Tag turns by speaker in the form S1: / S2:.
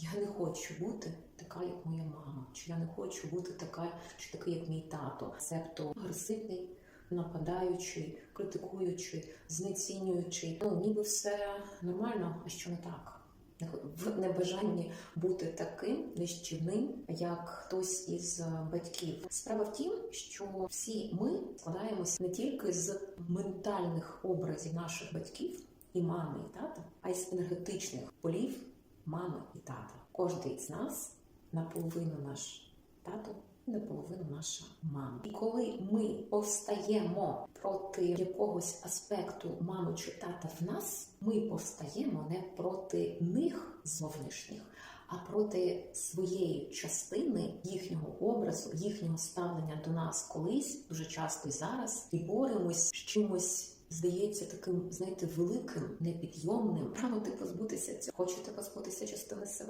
S1: Я не хочу бути така, як моя мама, чи я не хочу бути така, чи такий, як мій тато, себто агресивний, нападаючий, критикуючий, знецінюючий. Ну ніби все нормально, а що не так. В небажанні бути таким нищівним, як хтось із е, батьків. Справа в тім, що всі ми складаємося не тільки з ментальних образів наших батьків і мами і тата, а й з енергетичних полів мами і тата. Кожний з нас наполовину наш тато, наполовину наша мама. І коли ми повстаємо проти якогось аспекту мами чи тата в нас, ми повстаємо не проти них зовнішніх. А проти своєї частини їхнього образу, їхнього ставлення до нас колись дуже часто і зараз, і боремось з чимось, здається, таким, знаєте, великим, непідйомним. Прагнути позбутися цього. Хочете позбутися частини себе.